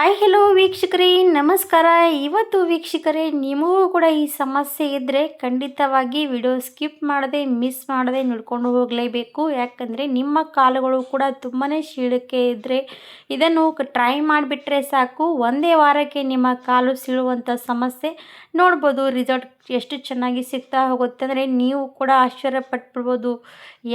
Hi hello ವೀಕ್ಷಕರೇ, ನಮಸ್ಕಾರ. ಇವತ್ತು ವೀಕ್ಷಕರೇ, ನಿಮಗೂ ಕೂಡ ಈ ಸಮಸ್ಯೆ ಇದ್ದರೆ ಖಂಡಿತವಾಗಿ ವಿಡಿಯೋ ಸ್ಕಿಪ್ ಮಾಡದೆ ಮಿಸ್ ಮಾಡದೆ ನೋಡ್ಕೊಂಡು ಹೋಗಲೇಬೇಕು. ಯಾಕಂದರೆ ನಿಮ್ಮ ಕಾಲುಗಳು ಕೂಡ ತುಂಬಾ ಸೀಳಕ್ಕೆ ಇದ್ದರೆ ಇದನ್ನು ಟ್ರೈ ಮಾಡಿಬಿಟ್ರೆ ಸಾಕು. ಒಂದೇ ವಾರಕ್ಕೆ ನಿಮ್ಮ ಕಾಲು ಸೀಳುವಂಥ ಸಮಸ್ಯೆ ನೋಡ್ಬೋದು. ರಿಸಲ್ಟ್ ಎಷ್ಟು ಚೆನ್ನಾಗಿ ಸಿಗ್ತಾ ಹೋಗುತ್ತೆ ಅಂದರೆ ನೀವು ಕೂಡ ಆಶ್ಚರ್ಯ ಪಟ್ಬಿಡ್ಬೋದು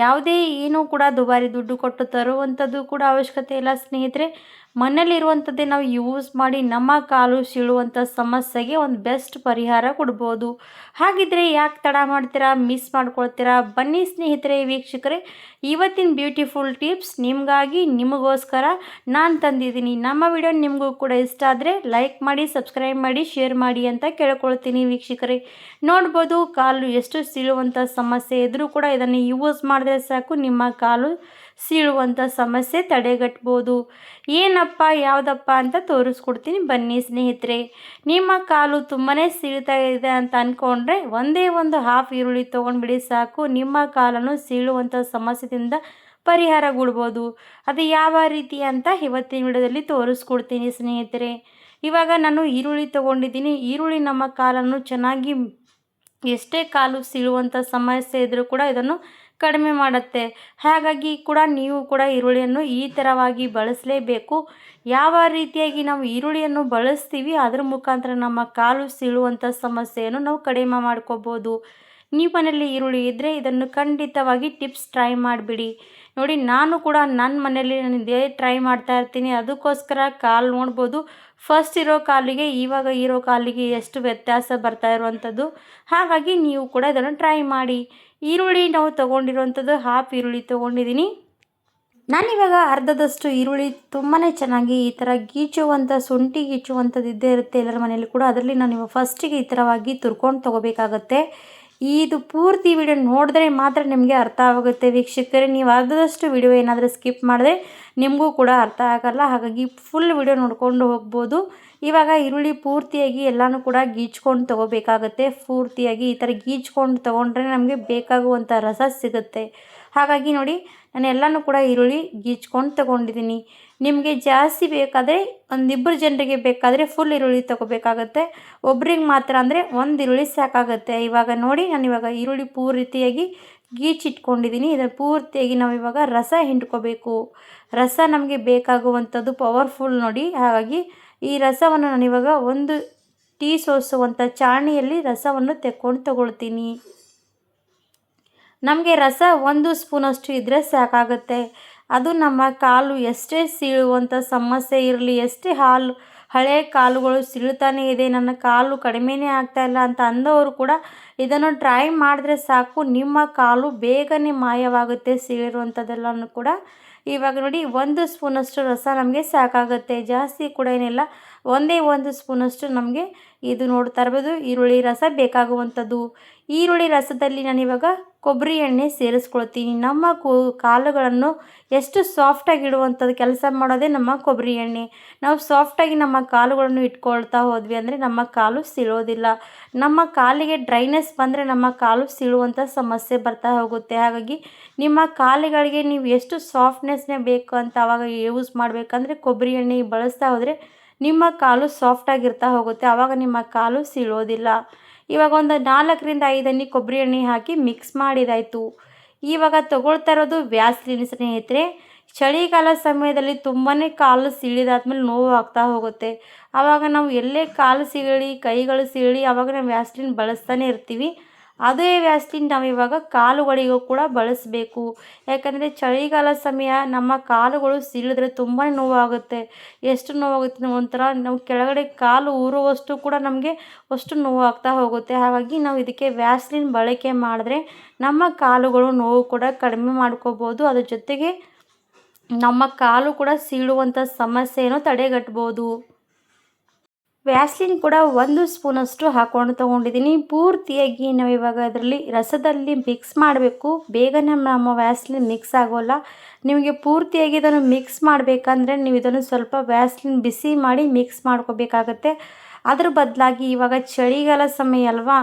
ಯಾವುದೇ ಏನೂ ಕೂಡ ದುಬಾರಿ ದುಡ್ಡು ಕೊಟ್ಟು ತರುವಂಥದ್ದು ಕೂಡ ಅವಶ್ಯಕತೆ ಇಲ್ಲ ಸ್ನೇಹಿತರೆ. ಮನೇಲಿರುವಂಥದ್ದೇ ನಾವು ಯೂಸ್ ಮಾಡಿ ನಮ್ಮ ಕಾಲು ಸೀಳುವಂಥ ಸಮಸ್ಯೆಗೆ ಒಂದು ಬೆಸ್ಟ್ ಪರಿಹಾರ ಕೊಡ್ಬೋದು. ಹಾಗಿದ್ರೆ ಯಾಕೆ ತಡ ಮಾಡ್ತೀರಾ? ಮಿಸ್ ಮಾಡ್ಕೊಳ್ತೀರಾ? ಬನ್ನಿ ಸ್ನೇಹಿತರೆ, ವೀಕ್ಷಕರೇ. ಇವತ್ತಿನ ಬ್ಯೂಟಿಫುಲ್ ಟಿಪ್ಸ್ ನಿಮಗಾಗಿ, ನಿಮಗೋಸ್ಕರ ನಾನು ತಂದಿದ್ದೀನಿ. ನಮ್ಮ ವಿಡಿಯೋ ನಿಮಗೂ ಕೂಡ ಇಷ್ಟ ಆದರೆ ಲೈಕ್ ಮಾಡಿ ಸಬ್ಸ್ಕ್ರೈಬ್ ಮಾಡಿ ಶೇರ್ ಮಾಡಿ ಅಂತ ಕೇಳ್ಕೊಳ್ತೀನಿ ವೀಕ್ಷಕರೇ. ನೋಡ್ಬೋದು, ಕಾಲು ಎಷ್ಟು ಸೀಳುವಂಥ ಸಮಸ್ಯೆ ಇದ್ದರೂ ಕೂಡ ಇದನ್ನು ಯೂಸ್ ಮಾಡಿದ್ರೆ ಸಾಕು, ನಿಮ್ಮ ಕಾಲು ಸೀಳುವಂಥ ಸಮಸ್ಯೆ ತಡೆಗಟ್ಬೋದು. ಏನಪ್ಪ, ಯಾವುದಪ್ಪ ಅಂತ ತೋರಿಸ್ಕೊಡ್ತೀನಿ ಬನ್ನಿ ಸ್ನೇಹಿತರೆ. ನಿಮ್ಮ ಕಾಲು ತುಂಬಾ ಸೀಳ್ತಾ ಇದೆ ಅಂತ ಅಂದ್ಕೊಂಡ್ರೆ ಒಂದೇ ಒಂದು ಹಾಫ್ ಈರುಳ್ಳಿ ತೊಗೊಂಡ್ಬಿಡಿ ಸಾಕು. ನಿಮ್ಮ ಕಾಲನ್ನು ಸೀಳುವಂಥ ಸಮಸ್ಯೆದಿಂದ ಪರಿಹಾರಗೊಳ್ಬೋದು. ಅದು ಯಾವ ರೀತಿ ಅಂತ ಇವತ್ತಿನ ವಿಡಿಯೋದಲ್ಲಿ ತೋರಿಸ್ಕೊಡ್ತೀನಿ ಸ್ನೇಹಿತರೆ. ಇವಾಗ ನಾನು ಈರುಳ್ಳಿ ತೊಗೊಂಡಿದ್ದೀನಿ. ಈರುಳ್ಳಿ ನಮ್ಮ ಕಾಲನ್ನು ಚೆನ್ನಾಗಿ ಎಷ್ಟೇ ಕಾಲು ಸೀಳುವಂಥ ಸಮಸ್ಯೆ ಇದ್ದರೂ ಕೂಡ ಇದನ್ನು ಕಡಿಮೆ ಮಾಡುತ್ತೆ. ಹಾಗಾಗಿ ಕೂಡ ನೀವು ಕೂಡ ಈರುಳ್ಳಿಯನ್ನು ಈ ಥರವಾಗಿ ಬಳಸಲೇಬೇಕು. ಯಾವ ರೀತಿಯಾಗಿ ನಾವು ಈರುಳ್ಳಿಯನ್ನು ಬಳಸ್ತೀವಿ, ಅದರ ಮುಖಾಂತರ ನಮ್ಮ ಕಾಲು ಸೀಳುವಂಥ ಸಮಸ್ಯೆಯನ್ನು ನಾವು ಕಡಿಮೆ ಮಾಡ್ಕೋಬೋದು. ನೀವು ಮನೆಯಲ್ಲಿ ಈರುಳ್ಳಿ ಇದ್ದರೆ ಇದನ್ನು ಖಂಡಿತವಾಗಿ ಟಿಪ್ಸ್ ಟ್ರೈ ಮಾಡಿಬಿಡಿ. ನೋಡಿ, ನಾನು ಕೂಡ ನನ್ನ ಮನೆಯಲ್ಲಿ ನಾನು ಇದೇ ಟ್ರೈ ಮಾಡ್ತಾ ಇರ್ತೀನಿ. ಅದಕ್ಕೋಸ್ಕರ ಕಾಲು ನೋಡ್ಬೋದು. ಫಸ್ಟ್ ಇರೋ ಕಾಲಿಗೆ, ಇವಾಗ ಇರೋ ಕಾಲಿಗೆ ಎಷ್ಟು ವ್ಯತ್ಯಾಸ ಬರ್ತಾ ಇರುವಂಥದ್ದು. ಹಾಗಾಗಿ ನೀವು ಕೂಡ ಇದನ್ನು ಟ್ರೈ ಮಾಡಿ. ಈರುಳ್ಳಿ ನಾವು ತೊಗೊಂಡಿರುವಂಥದ್ದು ಹಾಫ್ ಈರುಳ್ಳಿ ತೊಗೊಂಡಿದ್ದೀನಿ. ನಾನಿವಾಗ ಅರ್ಧದಷ್ಟು ಈರುಳ್ಳಿ ತುಂಬಾ ಚೆನ್ನಾಗಿ ಈ ಥರ ಗೀಚುವಂಥ, ಶುಂಠಿ ಗೀಚುವಂಥದ್ದು ಇದ್ದೇ ಇರುತ್ತೆ ಎಲ್ಲರ ಮನೆಯಲ್ಲಿ ಕೂಡ. ಅದರಲ್ಲಿ ನಾನು ಇವಾಗ ಫಸ್ಟಿಗೆ ಈ ಥರವಾಗಿ ತುರ್ಕೊಂಡು ತೊಗೋಬೇಕಾಗತ್ತೆ. ಇದು ಪೂರ್ತಿ ವಿಡಿಯೋ ನೋಡಿದ್ರೆ ಮಾತ್ರ ನಿಮಗೆ ಅರ್ಥ ಆಗುತ್ತೆ. ವೀಕ್ಷಕರೇ, ನೀವು ಅರ್ಧದಷ್ಟು ವಿಡಿಯೋ ಏನಾದರೂ ಸ್ಕಿಪ್ ಮಾಡಿದ್ರೆ ನಿಮಗೂ ಕೂಡ ಅರ್ಥ ಆಗಲ್ಲ. ಹಾಗಾಗಿ ಫುಲ್ ವಿಡಿಯೋ ನೋಡ್ಕೊಂಡು ಹೋಗ್ಬೋದು. ಇವಾಗ ಈರುಳ್ಳಿ ಪೂರ್ತಿಯಾಗಿ ಎಲ್ಲನೂ ಕೂಡ ಗೀಚ್ಕೊಂಡು ತೊಗೋಬೇಕಾಗತ್ತೆ. ಪೂರ್ತಿಯಾಗಿ ಈ ಥರ ಗೀಚ್ಕೊಂಡು ತೊಗೊಂಡ್ರೆ ನಮಗೆ ಬೇಕಾಗುವಂಥ ರಸ ಸಿಗುತ್ತೆ. ಹಾಗಾಗಿ ನೋಡಿ, ನಾನು ಎಲ್ಲನೂ ಕೂಡ ಈರುಳ್ಳಿ ಗೀಚ್ಕೊಂಡು ತೊಗೊಂಡಿದ್ದೀನಿ. ನಿಮಗೆ ಜಾಸ್ತಿ ಬೇಕಾದರೆ ಒಂದಿಬ್ಬರು ಜನರಿಗೆ ಬೇಕಾದರೆ ಫುಲ್ ಈರುಳ್ಳಿ ತೊಗೋಬೇಕಾಗತ್ತೆ. ಒಬ್ರಿಗೆ ಮಾತ್ರ ಅಂದರೆ ಒಂದು ಈರುಳ್ಳಿ ಸಾಕಾಗುತ್ತೆ. ಇವಾಗ ನೋಡಿ, ನಾನು ಇವಾಗ ಈರುಳ್ಳಿ ಪೂರ್ತಿಯಾಗಿ ಗೀಚಿಟ್ಕೊಂಡಿದ್ದೀನಿ ಇದನ್ನು ಪೂರ್ತಿಯಾಗಿ ನಾವು ಇವಾಗ ರಸ ಹಿಂಡ್ಕೋಬೇಕು. ರಸ ನಮಗೆ ಬೇಕಾಗುವಂಥದ್ದು ಪವರ್ಫುಲ್ ನೋಡಿ. ಹಾಗಾಗಿ ಈ ರಸವನ್ನು ನಾನು ಇವಾಗ ಒಂದು ಟೀ ಸೋಸುವಂಥ ಚಾಣಿಯಲ್ಲಿ ರಸವನ್ನು ತೆಕ್ಕೊಂಡು ತಗೊಳ್ತೀನಿ. ನಮಗೆ ರಸ ಒಂದು ಸ್ಪೂನಷ್ಟು ಇದ್ದರೆ ಸಾಕಾಗುತ್ತೆ. ಅದು ನಮ್ಮ ಕಾಲು ಎಷ್ಟೇ ಸೀಳುವಂಥ ಸಮಸ್ಯೆ ಇರಲಿ, ಎಷ್ಟೇ ಹಾಲು, ಹಳೆ ಕಾಲುಗಳು ಸೀಳ್ತಾನೆ ಇದೆ, ನನ್ನ ಕಾಲು ಕಡಿಮೆನೇ ಇಲ್ಲ ಅಂತ ಅಂದವರು ಕೂಡ ಇದನ್ನು ಟ್ರೈ ಮಾಡಿದ್ರೆ ಸಾಕು. ನಿಮ್ಮ ಕಾಲು ಬೇಗನೆ ಮಾಯವಾಗುತ್ತೆ ಸೀಳಿರುವಂಥದ್ದೆಲ್ಲನೂ ಕೂಡ. ಇವಾಗ ನೋಡಿ, ಒಂದು ಸ್ಪೂನಷ್ಟು ರಸ ನಮಗೆ ಸಾಕಾಗುತ್ತೆ. ಜಾಸ್ತಿ ಕೂಡ ಏನಿಲ್ಲ. ಒಂದೇ ಒಂದು ಸ್ಪೂನಷ್ಟು ನಮಗೆ ಇದು ನೋಡ್ತಾ ಇರ್ಬೋದು ಈರುಳ್ಳಿ ರಸ ಬೇಕಾಗುವಂಥದ್ದು. ಈರುಳ್ಳಿ ರಸದಲ್ಲಿ ನಾನಿವಾಗ ಕೊಬ್ಬರಿ ಎಣ್ಣೆ ಸೇರಿಸ್ಕೊಳ್ತೀನಿ. ನಮ್ಮ ಕೂ ಕಾಲುಗಳನ್ನು ಎಷ್ಟು ಸಾಫ್ಟಾಗಿ ಇಡುವಂಥದ್ದು ಕೆಲಸ ಮಾಡೋದೇ ನಮ್ಮ ಕೊಬ್ಬರಿ ಎಣ್ಣೆ. ನಾವು ಸಾಫ್ಟಾಗಿ ನಮ್ಮ ಕಾಲುಗಳನ್ನು ಇಟ್ಕೊಳ್ತಾ ಹೋದ್ವಿ ಅಂದರೆ ನಮ್ಮ ಕಾಲು ಸೀಳೋದಿಲ್ಲ. ನಮ್ಮ ಕಾಲಿಗೆ ಡ್ರೈನೆಸ್ ಬಂದರೆ ನಮ್ಮ ಕಾಲು ಸೀಳುವಂಥ ಸಮಸ್ಯೆ ಬರ್ತಾ ಹೋಗುತ್ತೆ. ಹಾಗಾಗಿ ನಿಮ್ಮ ಕಾಲುಗಳಿಗೆ ನೀವು ಎಷ್ಟು ಸಾಫ್ಟ್ನೆಸ್ನೇ ಬೇಕು ಅಂತ ಆವಾಗ ಯೂಸ್ ಮಾಡಬೇಕಂದ್ರೆ ಕೊಬ್ಬರಿ ಎಣ್ಣೆ ಬಳಸ್ತಾ ಹೋದರೆ ನಿಮ್ಮ ಕಾಲು ಸಾಫ್ಟಾಗಿರ್ತಾ ಹೋಗುತ್ತೆ. ಆವಾಗ ನಿಮ್ಮ ಕಾಲು ಸೀಳೋದಿಲ್ಲ. ಇವಾಗ ಒಂದು ನಾಲ್ಕರಿಂದ ಐದನ್ನು ಕೊಬ್ಬರಿ ಎಣ್ಣೆ ಹಾಕಿ ಮಿಕ್ಸ್ ಮಾಡಿದಾಯಿತು. ಇವಾಗ ತಗೊಳ್ತಾ ಇರೋದು ವ್ಯಾಸ್ಲಿನ್ ಸ್ನೇಹಿತರೆ. ಚಳಿಗಾಲ ಸಮಯದಲ್ಲಿ ತುಂಬಾ ಕಾಲು ಸೀಳಿದಾದ್ಮೇಲೆ ನೋವು ಆಗ್ತಾ ಹೋಗುತ್ತೆ. ಆವಾಗ ನಾವು ಎಲ್ಲೇ ಕಾಲು ಸೀಳಿ ಕೈಗಳು ಸೀಳಿ ಆವಾಗ ನಾವು ವ್ಯಾಸ್ಲಿನ್ ಬಳಸ್ತಾನೆ ಇರ್ತೀವಿ. ಅದೇ ವ್ಯಾಸ್ಲಿನ್ ನಾವು ಇವಾಗ ಕಾಲುಗಳಿಗೂ ಕೂಡ ಬಳಸಬೇಕು. ಯಾಕಂದರೆ ಚಳಿಗಾಲ ಸಮಯ ನಮ್ಮ ಕಾಲುಗಳು ಸೀಳಿದ್ರೆ ತುಂಬಾ ನೋವಾಗುತ್ತೆ. ಎಷ್ಟು ನೋವಾಗುತ್ತೆ ಒಂಥರ ನಾವು ಕೆಳಗಡೆ ಕಾಲು ಊರುವಷ್ಟು ಕೂಡ ನಮಗೆ ಅಷ್ಟು ನೋವಾಗ್ತಾ ಹೋಗುತ್ತೆ. ಹಾಗಾಗಿ ನಾವು ಇದಕ್ಕೆ ವ್ಯಾಸ್ಲಿನ್ ಬಳಕೆ ಮಾಡಿದ್ರೆ ನಮ್ಮ ಕಾಲುಗಳು ನೋವು ಕೂಡ ಕಡಿಮೆ ಮಾಡ್ಕೋಬೋದು. ಅದ್ರ ಜೊತೆಗೆ ನಮ್ಮ ಕಾಲು ಕೂಡ ಸೀಳುವಂಥ ಸಮಸ್ಯೆಯನ್ನು ತಡೆಗಟ್ಬೋದು. ವ್ಯಾಸ್ಲಿನ್ ಕೂಡ ಒಂದು ಸ್ಪೂನಷ್ಟು ಹಾಕೊಂಡು ತೊಗೊಂಡಿದ್ದೀನಿ. ಪೂರ್ತಿಯಾಗಿ ನಾವು ಇವಾಗ ಅದರಲ್ಲಿ ರಸದಲ್ಲಿ ಮಿಕ್ಸ್ ಮಾಡಬೇಕು. ಬೇಗನೆ ನಮ್ಮ ವ್ಯಾಸ್ಲಿನ್ ಮಿಕ್ಸ್ ಆಗೋಲ್ಲ. ನಿಮಗೆ ಪೂರ್ತಿಯಾಗಿ ಇದನ್ನು ಮಿಕ್ಸ್ ಮಾಡಬೇಕಂದ್ರೆ ನೀವು ಇದನ್ನು ಸ್ವಲ್ಪ ವ್ಯಾಸ್ಲಿನ್ ಬಿಸಿ ಮಾಡಿ ಮಿಕ್ಸ್ ಮಾಡ್ಕೋಬೇಕಾಗತ್ತೆ. ಅದ್ರ ಬದಲಾಗಿ ಇವಾಗ ಚಳಿಗಾಲ ಸಮಯ ಅಲ್ವಾ?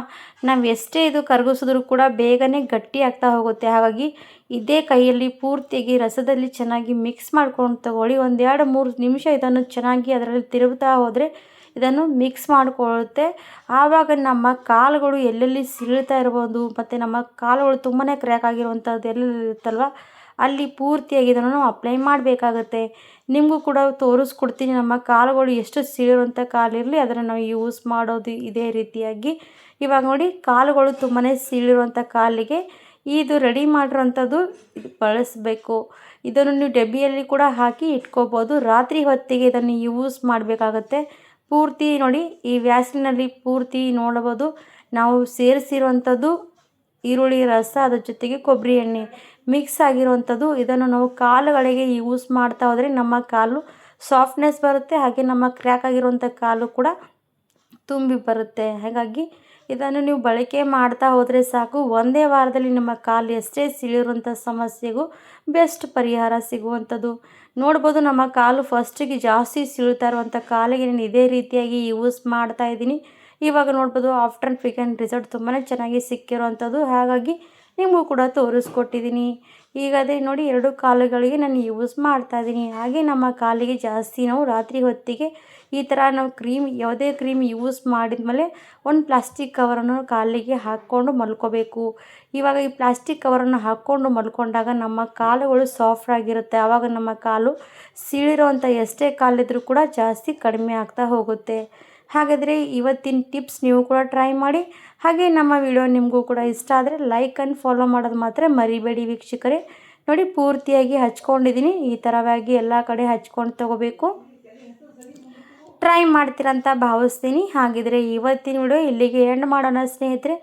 ನಾವು ಎಷ್ಟೇ ಇದು ಕರಗಿಸಿದ್ರು ಕೂಡ ಬೇಗನೆ ಗಟ್ಟಿ ಆಗ್ತಾ ಹೋಗುತ್ತೆ. ಹಾಗಾಗಿ ಇದೇ ಕೈಯಲ್ಲಿ ಪೂರ್ತಿಯಾಗಿ ರಸದಲ್ಲಿ ಚೆನ್ನಾಗಿ ಮಿಕ್ಸ್ ಮಾಡ್ಕೊಂಡು ತಗೊಳ್ಳಿ. ಒಂದೆರಡು ಮೂರು ನಿಮಿಷ ಇದನ್ನು ಚೆನ್ನಾಗಿ ಅದರಲ್ಲಿ ತಿರುಗ್ತಾ ಹೋದರೆ ಇದನ್ನು ಮಿಕ್ಸ್ ಮಾಡಿಕೊಳ್ಳುತ್ತೆ. ಆವಾಗ ನಮ್ಮ ಕಾಲುಗಳು ಎಲ್ಲೆಲ್ಲಿ ಸೀಳ್ತಾ ಇರ್ಬೋದು, ಮತ್ತು ನಮ್ಮ ಕಾಲುಗಳು ತುಂಬಾ ಕ್ರ್ಯಾಕ್ ಆಗಿರುವಂಥದ್ದು ಎಲ್ಲೆಲ್ಲಿ ಇರುತ್ತಲ್ವ, ಅಲ್ಲಿ ಪೂರ್ತಿಯಾಗಿ ಇದನ್ನು ಅಪ್ಲೈ ಮಾಡಬೇಕಾಗತ್ತೆ. ನಿಮಗೂ ಕೂಡ ತೋರಿಸ್ಕೊಡ್ತೀನಿ, ನಮ್ಮ ಕಾಲುಗಳು ಎಷ್ಟು ಸೀಳಿರುವಂಥ ಕಾಲಿರಲಿ ಅದನ್ನು ನಾವು ಯೂಸ್ ಮಾಡೋದು ಇದೇ ರೀತಿಯಾಗಿ. ಇವಾಗ ನೋಡಿ, ಕಾಲುಗಳು ತುಂಬಾ ಸೀಳಿರುವಂಥ ಕಾಲಿಗೆ ಇದು ರೆಡಿ ಮಾಡಿರೋಂಥದ್ದು ಇದು ಬಳಸಬೇಕು. ಇದನ್ನು ನೀವು ಡಬ್ಬಿಯಲ್ಲಿ ಕೂಡ ಹಾಕಿ ಇಟ್ಕೋಬೋದು. ರಾತ್ರಿ ಹೊತ್ತಿಗೆ ಇದನ್ನು ಯೂಸ್ ಮಾಡಬೇಕಾಗತ್ತೆ. ಪೂರ್ತಿ ನೋಡಿ ಈ ವ್ಯಾಸಲಿನಲ್ಲಿ ಪೂರ್ತಿ ನೋಡಬಹುದು. ನಾವು ಸೇರಿಸಿರುವಂಥದ್ದು ಈರುಳ್ಳಿ ರಸ, ಅದ್ರ ಜೊತೆಗೆ ಕೊಬ್ಬರಿ ಎಣ್ಣೆ. ಮಿಕ್ಸ್ ಆಗಿರುವಂಥದ್ದು, ಇದನ್ನು ನಾವು ಕಾಲುಗಳಿಗೆ ಯೂಸ್ ಮಾಡ್ತಾ ಹೋದರೆ ನಮ್ಮ ಕಾಲು ಸಾಫ್ಟ್ನೆಸ್ ಬರುತ್ತೆ, ಹಾಗೆ ನಮ್ಮ ಕ್ರ್ಯಾಕ್ ಆಗಿರುವಂಥ ಕಾಲು ಕೂಡ ತುಂಬಿ ಬರುತ್ತೆ. ಹಾಗಾಗಿ ಇದನ್ನು ನೀವು ಬಳಕೆ ಮಾಡ್ತಾ ಹೋದರೆ ಸಾಕು. ಒಂದೇ ವಾರದಲ್ಲಿ ನಿಮ್ಮ ಕಾಲು ಎಷ್ಟೇ ಸಿಳಿರುವಂಥ ಸಮಸ್ಯೆಗೂ ಬೆಸ್ಟ್ ಪರಿಹಾರ ಸಿಗುವಂಥದ್ದು. ನೋಡ್ಬೋದು ನಮ್ಮ ಕಾಲು ಫಸ್ಟಿಗೆ ಜಾಸ್ತಿ ಸಿಳ್ತಾ ಇರುವಂಥ ಕಾಲಿಗೆ ನಾನು ಇದೇ ರೀತಿಯಾಗಿ ಯೂಸ್ ಮಾಡ್ತಾ ಇದ್ದೀನಿ. ಇವಾಗ ನೋಡ್ಬೋದು ಆಫ್ಟರ್ ಪಿಕನ್ ರಿಸಲ್ಟ್ ತುಂಬಾ ಚೆನ್ನಾಗಿ ಸಿಕ್ಕಿರುವಂಥದ್ದು. ಹಾಗಾಗಿ ನಿಮಗೂ ಕೂಡ ತೋರಿಸ್ಕೊಟ್ಟಿದ್ದೀನಿ. ಈಗ ಅದೇ ನೋಡಿ ಎರಡು ಕಾಲುಗಳಿಗೆ ನಾನು ಯೂಸ್ ಮಾಡ್ತಾ ಇದ್ದೀನಿ. ಹಾಗೆ ನಮ್ಮ ಕಾಲಿಗೆ ಜಾಸ್ತಿ ನಾವು ರಾತ್ರಿ ಹೊತ್ತಿಗೆ ಈ ಥರ ನಾವು ಕ್ರೀಮ್, ಯಾವುದೇ ಕ್ರೀಮ್ ಯೂಸ್ ಮಾಡಿದ್ಮೇಲೆ ಒಂದು ಪ್ಲಾಸ್ಟಿಕ್ ಕವರನ್ನು ಕಾಲಿಗೆ ಹಾಕ್ಕೊಂಡು ಮಲ್ಕೋಬೇಕು. ಇವಾಗ ಈ ಪ್ಲಾಸ್ಟಿಕ್ ಕವರನ್ನು ಹಾಕ್ಕೊಂಡು ಮಲ್ಕೊಂಡಾಗ ನಮ್ಮ ಕಾಲುಗಳು ಸಾಫ್ಟ್ ಆಗಿರುತ್ತೆ. ಆವಾಗ ನಮ್ಮ ಕಾಲು ಸೀಳಿರೋವಂಥ ಎಷ್ಟೇ ಕಾಲಿದ್ರೂ ಕೂಡ ಜಾಸ್ತಿ ಕಡಿಮೆ ಆಗ್ತಾ ಹೋಗುತ್ತೆ. ಹಾಗಾದರೆ ಇವತ್ತಿನ ಟಿಪ್ಸ್ ನೀವು ಕೂಡ ಟ್ರೈ ಮಾಡಿ. ಹಾಗೆ ನಮ್ಮ ವಿಡಿಯೋ ನಿಮಗೂ ಕೂಡ ಇಷ್ಟ ಆದರೆ ಲೈಕ್ ಆ್ಯಂಡ್ ಫಾಲೋ ಮಾಡೋದು ಮಾತ್ರ ಮರಿಬೇಡಿ ವೀಕ್ಷಕರೇ. ನೋಡಿ, ಪೂರ್ತಿಯಾಗಿ ಹಚ್ಕೊಂಡಿದ್ದೀನಿ ಈ ಥರವಾಗಿ ಎಲ್ಲ ಕಡೆ ಹಚ್ಕೊಂಡು ತಗೋಬೇಕು. ಟ್ರೈ ಮಾಡ್ತೀರಂತ ಭಾವಿಸ್ತೀನಿ. ಹಾಗಿದ್ರೆ ಇವತ್ತಿನ ವಿಡಿಯೋ ಇಲ್ಲಿಗೆ ಎಂಡ್ ಮಾಡೋಣ ಸ್ನೇಹಿತರೆ.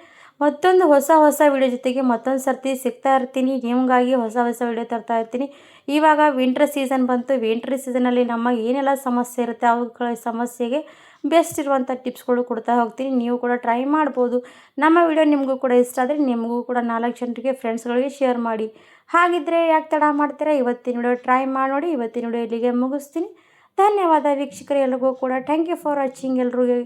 ಮತ್ತೊಂದು ಹೊಸ ಹೊಸ ವಿಡಿಯೋ ಜೊತೆಗೆ ಮತ್ತೊಂದು ಸರ್ತಿ ಸಿಗ್ತಾ ಇರ್ತೀನಿ. ನಿಮಗಾಗಿ ಹೊಸ ಹೊಸ ವಿಡಿಯೋ ತರ್ತಾ ಇರ್ತೀನಿ. ಇವಾಗ ವಿಂಟರ್ ಸೀಸನ್ ಬಂತು. ವಿಂಟರ್ ಸೀಸನಲ್ಲಿ ನಮ್ಮ ಏನೆಲ್ಲ ಸಮಸ್ಯೆ ಇರುತ್ತೆ ಅವುಗಳ ಸಮಸ್ಯೆಗೆ ಬೆಸ್ಟ್ ಇರುವಂಥ ಟಿಪ್ಸ್ಗಳು ಕೊಡ್ತಾ ಹೋಗ್ತೀನಿ. ನೀವು ಕೂಡ ಟ್ರೈ ಮಾಡ್ಬೋದು. ನಮ್ಮ ವಿಡಿಯೋ ನಿಮಗೂ ಕೂಡ ಇಷ್ಟ ಆದರೆ ನಿಮಗೂ ಕೂಡ ನಾಲ್ಕು ಜನರಿಗೆ ಫ್ರೆಂಡ್ಸ್ಗಳಿಗೆ ಶೇರ್ ಮಾಡಿ. ಹಾಗಿದ್ದರೆ ಯಾಕೆ ತಡ ಮಾಡ್ತೀರಾ? ಇವತ್ತಿನ ವಿಡಿಯೋ ಟ್ರೈ ಮಾಡಿ. ನೋಡಿ ಇವತ್ತಿನ ವಿಡಿಯೋ ಇಲ್ಲಿಗೆ ಮುಗಿಸ್ತೀನಿ. ಧನ್ಯವಾದ ವೀಕ್ಷಕರು, ಎಲ್ರಿಗೂ ಕೂಡ. ಥ್ಯಾಂಕ್ ಯು ಫಾರ್ ವಾಚಿಂಗ್ ಎಲ್ರಿಗೂ